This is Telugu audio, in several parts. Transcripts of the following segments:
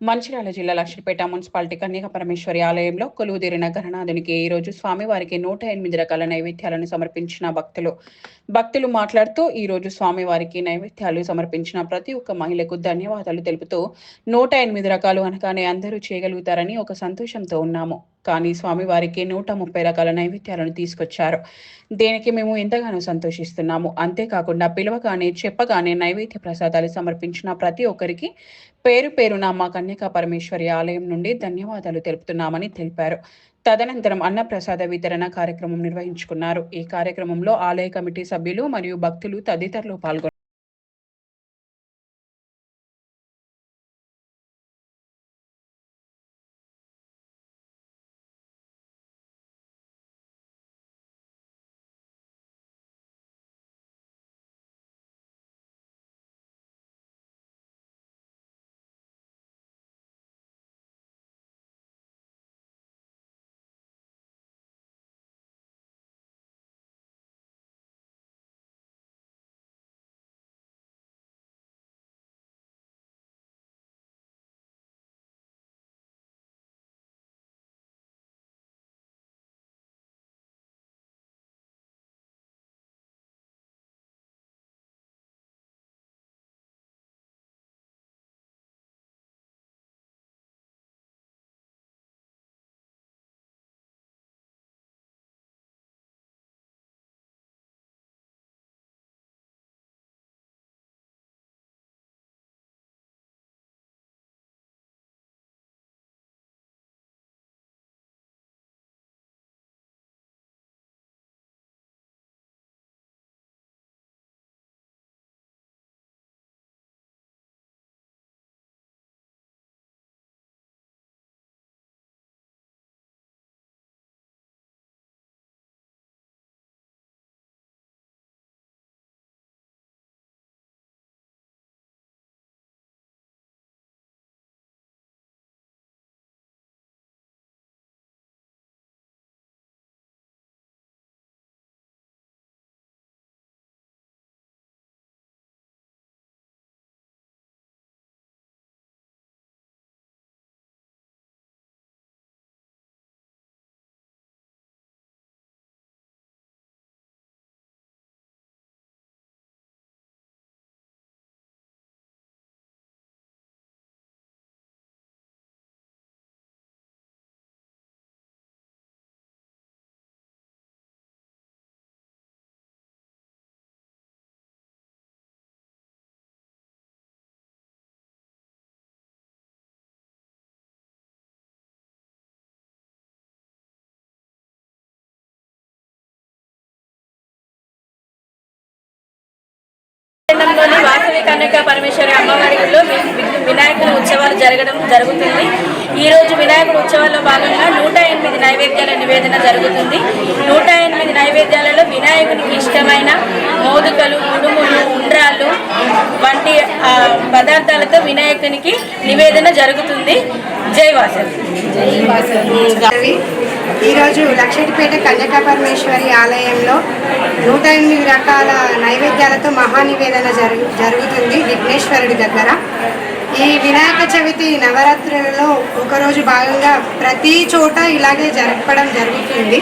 మంచిర్యాల జిల్లా లక్ష్మీపేట మున్సిపాలిటీ కన్యక పరమేశ్వరి ఆలయంలో కొలువుదీరిన గణనాథునికి ఈ రోజు స్వామివారికి నూట ఎనిమిది రకాల నైవేద్యాలను సమర్పించిన భక్తులు. భక్తులు మాట్లాడుతూ ఈ రోజు స్వామివారికి నైవేద్యాలు సమర్పించిన ప్రతి ఒక్క మహిళకు ధన్యవాదాలు తెలుపుతూ నూట ఎనిమిది రకాలు అనగానే అందరూ చేయగలుగుతారని ఒక సంతోషంతో ఉన్నాము. కానీ స్వామివారికి నూట ముప్పై రకాల నైవేద్యాలను తీసుకొచ్చారు. దీనికి మేము ఎంతగానో సంతోషిస్తున్నాము. అంతేకాకుండా పిలవగానే చెప్పగానే నైవేద్య ప్రసాదాలు సమర్పించిన ప్రతి ఒక్కరికి పేరు పేరున మా కన్యకా పరమేశ్వరి ఆలయం నుండి ధన్యవాదాలు తెలుపుతున్నామని తెలిపారు. తదనంతరం అన్నప్రసాద వితరణ కార్యక్రమం నిర్వహించుకున్నారు. ఈ కార్యక్రమంలో ఆలయ కమిటీ సభ్యులు మరియు భక్తులు తదితరులు పాల్గొన్నారు. పట్టణంలోని వాసవి కన్యక పరమేశ్వరి అమ్మవారిలో వినాయకుడి ఉత్సవాలు జరగడం జరుగుతుంది. ఈ రోజు వినాయకుడి ఉత్సవాల్లో భాగంగా నూట ఎనిమిది నైవేద్యాల నివేదన జరుగుతుంది. నూట ఎనిమిది నైవేద్యాలలో వినాయకునికి ఇష్టమైన మోదుకలు ముడుములు ఉండ్రాళ్ళు వంటి పదార్థాలతో వినాయకునికి నివేదన జరుగుతుంది. జై వాసవి. ఈరోజు లక్షటిపేట కన్యకా పరమేశ్వరి ఆలయంలో నూట ఎనిమిది రకాల నైవేద్యాలతో మహానివేదన జరుగు జరుగుతుంది విఘ్నేశ్వరుడి దగ్గర. ఈ వినాయక చవితి నవరాత్రులలో ఒకరోజు భాగంగా ప్రతి చోట ఇలాగే జరపడం జరుగుతుంది.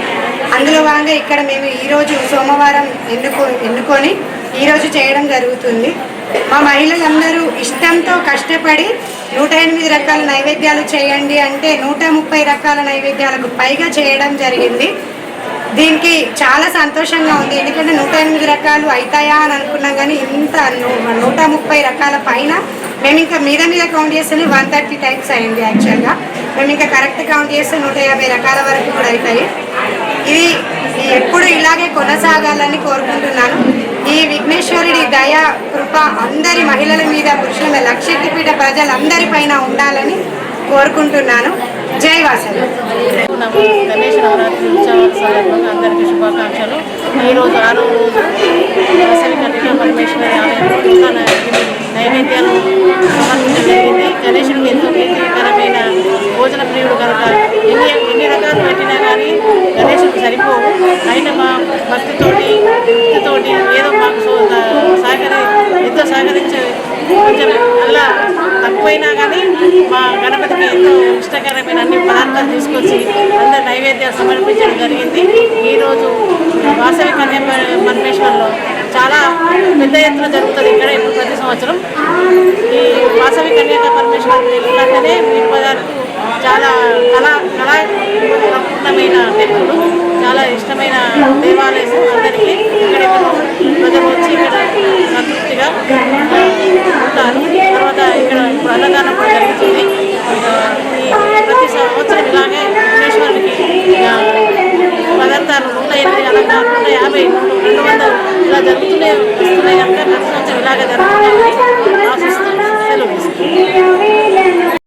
అందులో భాగంగా ఇక్కడ మేము ఈరోజు సోమవారం ఎన్నుకో ఎన్నుకొని ఈరోజు చేయడం జరుగుతుంది. మా మహిళలందరూ ఇష్టంతో కష్టపడి నూట ఎనిమిది రకాల నైవేద్యాలు చేయండి అంటే నూట ముప్పై రకాల నైవేద్యాలకు పైగా చేయడం జరిగింది. దీనికి చాలా సంతోషంగా ఉంది. ఎందుకంటే నూట ఎనిమిది రకాలు అవుతాయా అని అనుకున్నాం కానీ ఇంత నూట ముప్పై రకాల పైన మేము ఇంకా మీద మీద కౌంట్ చేస్తేనే వన్ థర్టీ టైప్స్ అయింది యాక్చువల్గా మేము ఇంకా కరెక్ట్ కౌంట్ చేస్తే నూట యాభై రకాల వరకు కూడా అవుతాయి ఇది ఎప్పుడు ఇలాగే కొనసాగాలని కోరుకుంటున్నాను. ఈ విఘ్నేశ్వరుడి దయ కృప అందరి మహిళల మీద పురుషుల మీద లక్షపీఠ ప్రజలందరి పైన ఉండాలని కోరుకుంటున్నాను. జై వాసవి. గణేష్ నవరాత్రి ఉత్సవాల సందర్భంగా అందరికీ శుభాకాంక్షలు. ఈరోజు ఆరో రోజు ఎంతో అన్ని పదార్థాలు తీసుకొచ్చి అందరు నైవేద్యాలు సమర్పించడం జరిగింది. ఈరోజు వాసవి కన్యా పరమేశ్వర్లో చాలా పెద్ద ఎత్తున జరుగుతుంది ఇక్కడ ఇప్పుడు ప్రతి సంవత్సరం. ఈ వాసవి కన్యాక పరమేశ్వరం అంటేనే వీటి చాలా కళా కళాపూర్ణమైన టెంపుల్ చాలా ఇష్టమైన దేవాలయం అందరికీ ఇక్కడ ప్రజలు వచ్చి ఇక్కడ సంతృప్తిగా యాభై రెండు వందలు. ఇలా జరుగుతూనే వస్తున్నాయి కనుక ఖర్చు ఇలాగే జరుగుతున్నాయి ఆశిస్తూ సెలవు